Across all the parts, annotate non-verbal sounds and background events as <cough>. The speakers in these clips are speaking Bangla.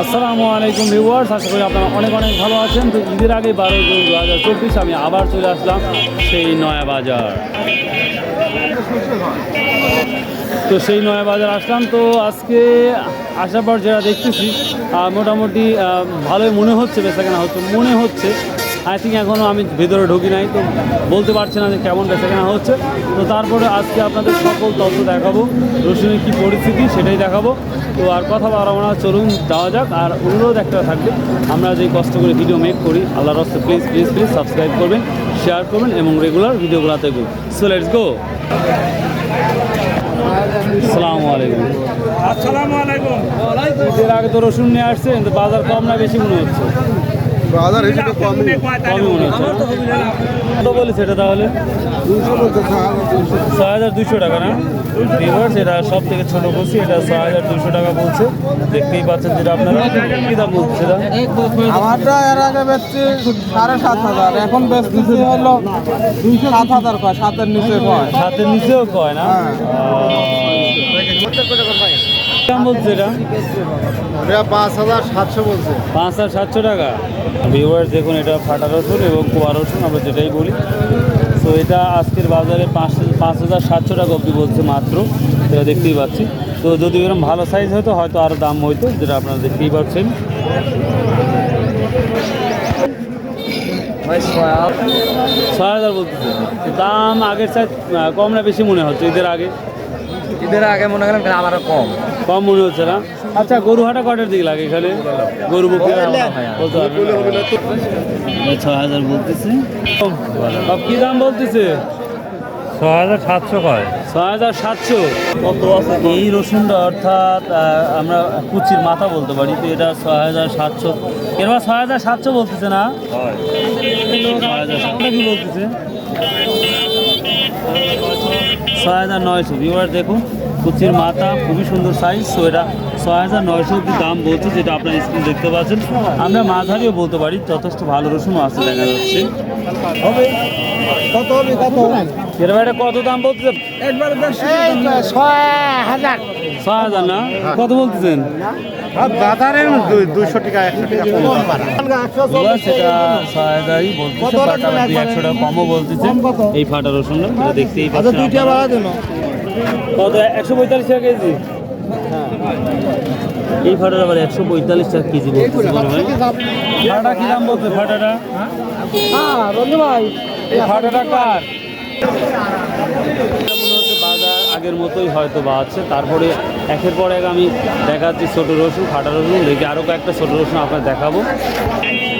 আসসালামু আলাইকুম ভিউয়ার্স, আশা করি আপনারা অনেক অনেক ভালো আছেন। তো ঈদের আগে বারো জুন দু হাজার চব্বিশ আমি আবার চলে আসলাম সেই নয়া বাজার। তো সেই নয়া বাজার আসলাম। তো আজকে আসার পর যেটা দেখতেছি মোটামুটি ভালোই মনে হচ্ছে বেচাকেনা হচ্ছে। মনে হচ্ছে আই থিঙ্ক এখনও আমি ভেতরে ঢুকি নাই তো বলতে পারছি না যে কেমন বেচাকেনা হচ্ছে। তো তারপরে আজকে আপনাদের সকল তথ্য দেখাবো রসুনের কী পরিস্থিতি সেটাই দেখাবো। তো আর কথা বাড়াবো না চলুন যাওয়া যাক। আর অনুরোধ একটা থাকবে আমরা যে কষ্ট করে ভিডিও মেক করি আল্লাহ রস্তে প্লিজ প্লিজ প্লিজ সাবস্ক্রাইব করবেন শেয়ার করবেন এবং রেগুলার ভিডিওগুলো দেখুন সো লেটস গো আসসালামু আলাইকুম। আসসালামু আলাইকুম। ঈদের আগে তো রসুন নিয়ে আসছে কিন্তু বাজার কম না বেশি মনে হচ্ছে? বাজার হিসেবে কম কমই। মনে হচ্ছে। কত বলেছে এটা তাহলে? ছয় হাজার দুইশো টাকা না? ভিভার্স এটা সব থেকে ছোটো বলছি এটা ছয় হাজার দুইশো টাকা বলছে। দেখতেই পাচ্ছেন যেটা আপনারা। কী দাম বলছে আমারটা এর আগে বেচছি সাড়ে সাত হাজার এখন বেচতেছি হলো সাত হাজার কয় সাতের নিচে কয়। সাতের নিচেও কয় না? হ্যাঁ। দাম বলছে এটা? এটা পাঁচ হাজার সাতশো বলছে। পাঁচ হাজার সাতশো টাকা। ভিউয়ার্স দেখুন এটা ফাটা রসুন এবং কুয়া রসুন আমরা যেটাই বলি। তো এটা আজকের বাজারে পাঁচ পাঁচ হাজার সাতশো টাকা অবধি বলছে মাত্র সেটা দেখতেই পাচ্ছি। তো যদি এরকম ভালো সাইজ হতো হয়তো আরও দাম হইতো যেটা আপনারা দেখতেই পাচ্ছেন। ছয় হাজার। বলতেছে। দাম আগের সাইজ কম না বেশি মনে হচ্ছে ঈদের আগে। ঈদের আগে মনে করেন আমার কম। কম মনে হচ্ছে না? আচ্ছা গরু হাটা কটার দিকে লাগে এখানে? গরু না। ছয় হাজার বলতেছে। সব কি দাম বলতেছে? ছয় হাজার সাতশো কয়। হাজার সাতশো। কত আছে? এই রসুনটা অর্থাৎ আমরা কুচির মাথা বলতে পারি তো এটা ছয় হাজার সাতশো। এবার ছয় হাজার সাতশো বলতেছে না? ছয় হাজার সাতশো। কি বলতেছে? ছয় হাজার নয়শো ভিউয়ার দেখুন কুচির মাথা খুবই সুন্দর সাইজ তো এটা ছয় হাজার নয়শো অব্দি দাম বলছে যেটা আপনার স্ক্রিন দেখতে পাচ্ছেন। আমরা মাঝারিও বলতে পারি যথেষ্ট ভালো রসুনও আছে দেখা যাচ্ছে। হবে। কত হবে কত এটা কত দাম বলছে একবারে ছয় হাজার। ছয় হাজার না কত বলতেছেন? বাজারের দুইশো টাকা একশো টাকা ছয় হাজারই বলতেছে বাট একশো টাকা কমও বলতেছে। এই ফাটা রসুনটা যেটা দেখতেই আচ্ছা পাচ্ছেন দুইটা বাড়া দিন। কত? একশো পঁয়তাল্লিশ টাকা কেজি? এই ফাটার আবার একশো পঁয়তাল্লিশ টাকা কেজি বলতেছে ফাটা কি দাম বলছে ফাটাটা? হ্যাঁ রঞ্জু ভাই। এই ফাটাটা কার? মনে হচ্ছে বাজার আগের মতোই হয়তো বা আছে তারপরে একের পর এক আমি দেখাচ্ছি ছোটো রসুন ফাটা রসুন দেখি আরও কয়েকটা ছোটো রসুন আপনার দেখাবো।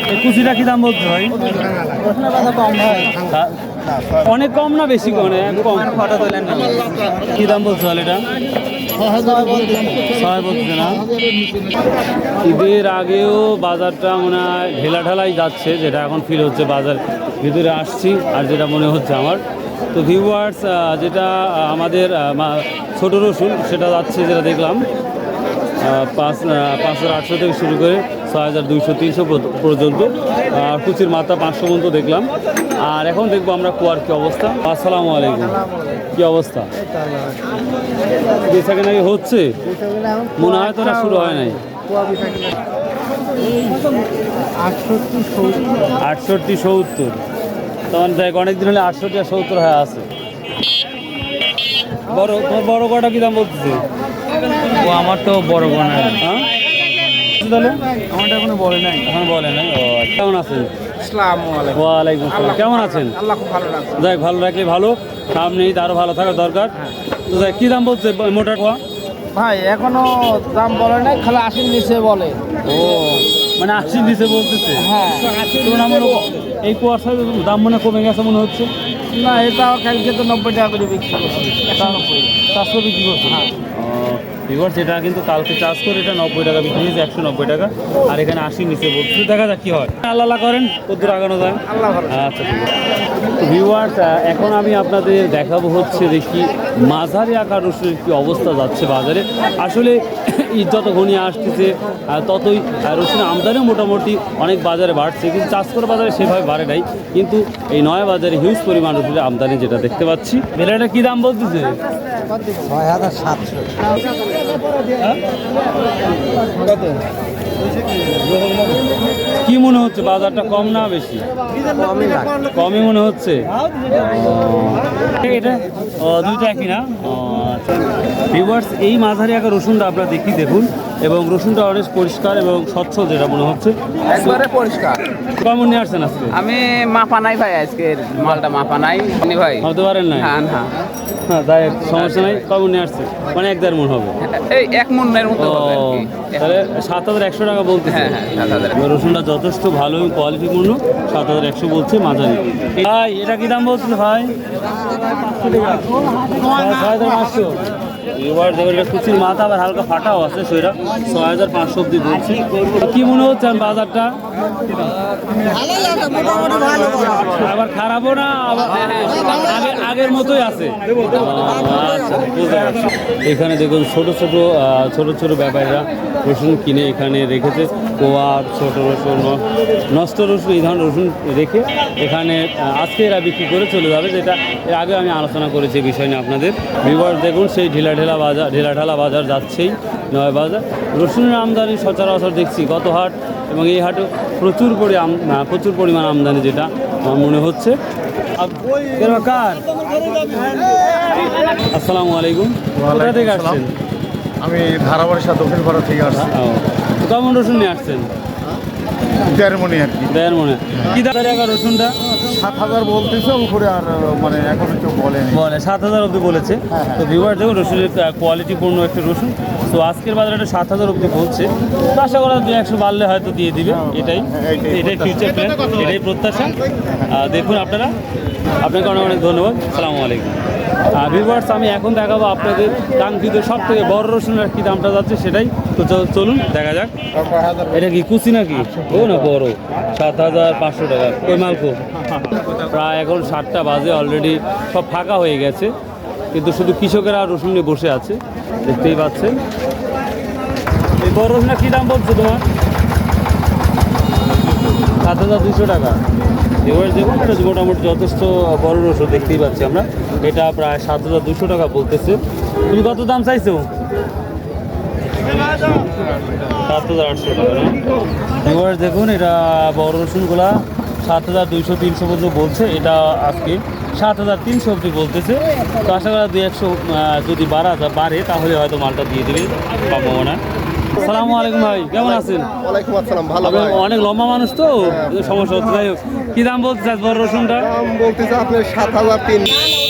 এই কুচিটা কি দাম বলছে ভাই? কম ভাই তা- অনেক কম না বেশি কম? মানে কম। ফটো তোলেন না কি দাম বলছে তাহলে এটা? ঈদের আগেও বাজারটা মনে হয় ঢেলা ঢালাই যাচ্ছে যেটা এখন ফিল হচ্ছে বাজার ভিতরে আসছি আর যেটা মনে হচ্ছে আমার। তো ভিউয়ার্স যেটা আমাদের ছোট রসুন, সেটা যাচ্ছে যেটা দেখলাম পাঁচ পাঁচ হাজার আটশো থেকে শুরু করে ছয় হাজার দুইশো তিনশো পর্যন্ত। আর কুচির মাথা পাঁচশো পর্যন্ত দেখলাম। আর এখন দেখব আমরা কুয়ার কী অবস্থা। আসসালামু আলাইকুম। কি অবস্থা? বেচা কেনা কি হচ্ছে? মনে হয় তো না শুরু হয় নাই। আটষট্টি সত্তর। তখন দেখ অনেকদিন হলে আটষট্টি আর সত্তর হয়ে আছে। বড় তোমার বড় কটা কি দাম বলতেছে? ও আমার তো বড় বোন হ্যাঁ? তাহলে? আমারটা এখনও বলে নাই। এখন বলে নাই? ও আচ্ছা। কেমন আছেন? ওয়ালাইকুম আসসালাম। কেমন আছেন? খুব ভালো রাখলে ভালো সামনে ঈদ আরও ভালো থাকা দরকার। তো যাক কী দাম বলছে মোটা কোয়া? ভাই এখনও দাম বলে নাই খালি আশির নিচে বলে। ও মানে আশি দিছে বলতেছে। হ্যাঁ। তুলনামূলক এই কুয়াশার দাম মনে কমে গেছে মনে হচ্ছে। না এটা কালকে তো নব্বই টাকা করে বিক্রি করছে। নব্বই চারশো বিক্রি করছে? এবার এটা কিন্তু কালকে চাষ করে এটা নব্বই টাকা বিক্রি হয়েছে একশো নব্বই টাকা। আর এখানে আশি নিচে বলছে। দেখা যাক কি হয়। আল্লাহ আল্লাহ করেন কদ্দুর আগানো যায়। আল্লাহ আচ্ছা ঠিক আছে। ভিউয়ার্স এখন আমি আপনাদের দেখাবো হচ্ছে দেখি মাঝারি আকার রসুনের কি অবস্থা যাচ্ছে বাজারে। আসলে <coughs> ঈদ যত ঘনিয়ে আসতেছে ততই রসুনের আমদানিও মোটামুটি অনেক বাজারে বাড়ছে কিন্তু চাষ করা বাজারে সেভাবে বাড়ে নাই। কিন্তু এই নয়া বাজারে হিউজ পরিমাণ রসুনের আমদানি যেটা দেখতে পাচ্ছি। বেলাটা কী দাম বলতেছে? ছয় হাজার সাতশো। কি মনে হচ্ছে বাজারটা কম না বেশি? কমই মনে হচ্ছে? এটা? দুইটা একই না? ভিউয়ার্স এই মাঝারি আকার রসুনটা আপনারা দেখি দেখুন এবং রসুনটা অনেক পরিষ্কার এবং স্বচ্ছ যেটা মনে হচ্ছে। একবারে পরিষ্কার। কেমন নিয়ে আসছেন আজকে? আমি মাপা নাই ভাই আজকের মালটা মাপা নাই। ভাই? হতে পারেন না হ্যাঁ হ্যাঁ। হ্যাঁ তাই সমস্যা নাই কখন নিয়ে আসছে? মানে এক দেড় মন হবে। এই এক মনের মতো তাহলে সাত হাজার একশো টাকা বলতে হ্যাঁ হ্যাঁ রসুনটা যথেষ্ট ভালো এবং কোয়ালিটিপূর্ণ সাত হাজার একশো বলছে মাঝারি। ভাই এটা কি দাম বলছিল ভাই? ছয় হাজার পাঁচশো এবার দেখলে এটা কুচির মাথা আবার হালকা ফাটাও আছে সেটা ছয় হাজার পাঁচশো অব্দি ধরছে কি মনে হচ্ছে বাজারটা? আবার খারাপও না? আবার আগে আগের মতোই আছে। আচ্ছা বুঝতে পারছি। এখানে দেখুন ছোট ছোট ছোট ছোট ব্যাপারীরা রসুন কিনে এখানে রেখেছে। কোয়ার ছোট রসুন, নষ্ট রসুন, এই ধরনের রসুন রেখে এখানে আজকে এরা বিক্রি করে চলে যাবে, যেটা এর আগে আমি আলোচনা করেছি বিষয় নিয়ে আপনাদের। বিবার দেখুন সেই ঢিলা ঢেলা বাজার ঢিলা ঢালা বাজার যাচ্ছেই, নয় বাজার। রসুনের আমদানি সচরাচর দেখছি, গত হাট এবং এই হাটে প্রচুর পরি প্রচুর পরিমাণ আমদানি যেটা আমার মনে হচ্ছে। আসসালামু আলাইকুম। কোথা থেকে আসছেন? আমি ধারাবাড়ি সাথে দক্ষিণ ভারত থেকে আসছি। কেমন রসুন নিয়ে আসছেন? দেড়মণি আর কি। দেড় মনে কি দাঁড়িয়ে রসুনটা? সাত হাজার বলতেছে উপরে আর মানে এখন কেউ বলেনি। বলে সাত হাজার অব্দি বলেছে। তো ভিউয়ার দেখো রসুনের কোয়ালিটিপূর্ণ একটা রসুন। তো আজকের বাজারে এটা সাত হাজার অব্দি বলছে। তো আশা করা দু একশো বাড়লে হয়তো দিয়ে দিবে এটাই। এটাই ফিউচার প্ল্যান এটাই প্রত্যাশা। দেখুন আপনারা। আপনাকে অনেক অনেক ধন্যবাদ। সালামু আলাইকুম। ভিউয়ার্স আমি এখন দেখাবো আপনাদের কাঙ্ক্ষিত সব থেকে বড় রসুনের কি দামটা যাচ্ছে সেটাই। তো চলুন, দেখা যাক। এটা কি কুচি নাকি? ও না, বড়। সাত হাজার পাঁচশো টাকা। ওই মালকো। প্রায় এখন সাতটা বাজে অলরেডি সব ফাঁকা হয়ে গেছে। কিন্তু শুধু কৃষকেরা রসুন নিয়ে বসে আছে, দেখতেই পাচ্ছেন। এই বড় রসুনের কী দাম বলছো তোমার? সাত হাজার দুশো টাকা। এবার দেখুন, এটা মোটামুটি যথেষ্ট বড় রসুন দেখতেই পাচ্ছি আমরা। এটা প্রায় সাত হাজার দুশো টাকা বলতেছে। তুমি কত দাম চাইছো? সাত হাজার আটশো টাকা, না? এবার দেখুন, এটা বড় রসুনগুলা সাত হাজার দুইশো তিনশো পর্যন্ত বলছে। এটা আজকে সাত হাজার তিনশো অব্দি বলতেছে। তো আশা করা দুই একশো যদি বাড়া বাড়ে, তাহলে হয়তো মালটা দিয়ে দেবে সম্ভাবনা সালামু আলাইকুম ভাই কেমন আছেন? ওয়ালাইকুম আসসালাম ভালো আপনি অনেক লম্বা মানুষ তো সমস্যা হচ্ছে। যাই হোক কি দাম বলতে চাস বড় রসুনটা? দাম বলতেছে আপনার সাত হাজার তিন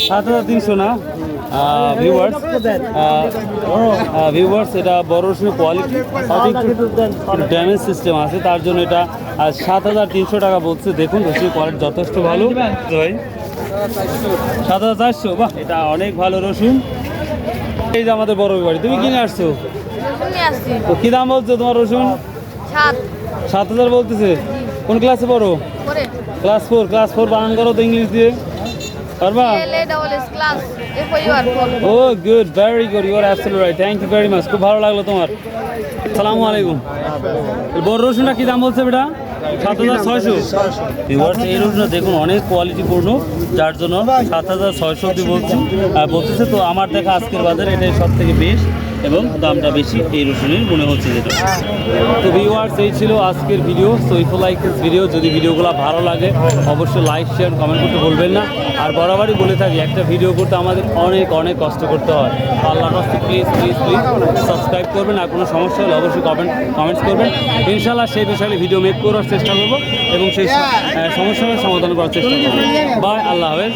সাত হাজার তিনশো না? ভিউয়ার্স ভিউয়ার্স এটা বড় রসুনের কোয়ালিটি ড্যামেজ সিস্টেম আছে তার জন্য এটা সাত হাজার তিনশো টাকা বলছে। দেখুন রসুনের কোয়ালিটি যথেষ্ট ভালো। ভাই সাত হাজার চারশো বাহ এটা অনেক ভালো রসুন। এই যে আমাদের বড় বাড়ি তুমি কিনে আসছি? তো কি দাম বলছো তোমার রসুন? সাত। হাজার বলতেছে। কোন ক্লাসে পড়ো? ক্লাস ফোর ক্লাস ফোর বানান করো তো ইংলিশ দিয়ে। পারবা? ও good very good you are absolute right thank you very much খুব ভালো লাগল তোমার। সালামু আলাইকুম। এই বড় রসুনটা কি দাম বলছে বেটা? সাত হাজার ছয়শো। ভিউয়ার্স এই রসুনটা দেখুন অনেক কোয়ালিটিপূর্ণ যার জন্য সাত হাজার ছয়শো অব্দি বলছি। আর বলতেছে তো আমার দেখা আজকের বাজারে এটাই সব থেকে বেস্ট এবং দামটা বেশি, এই রসুনের মনে হচ্ছে যেটা তো ভিউয়ার্স এই ছিল আজকের video so if you like this video যদি ভিডিওগুলো ভালো লাগে, অবশ্যই লাইক শেয়ার কমেন্ট করতে বলবেন না। আর বরাবরই বলে থাকি, একটা ভিডিও করতে আমাদের অনেক অনেক কষ্ট করতে হয়। আল্লাহ কাছে প্লিজ প্লিজ প্লিজ সাবস্ক্রাইব করবেন। আর কোনো সমস্যা হলে অবশ্যই কমেন্ট কমেন্টস করবেন। ইনশাল্লাহ সেই বিষয়ে ভিডিও মেক করার চেষ্টা করব এবং সেই সমস্যার সমাধান করার চেষ্টা করব। বাই আল্লাহ হাফেজ।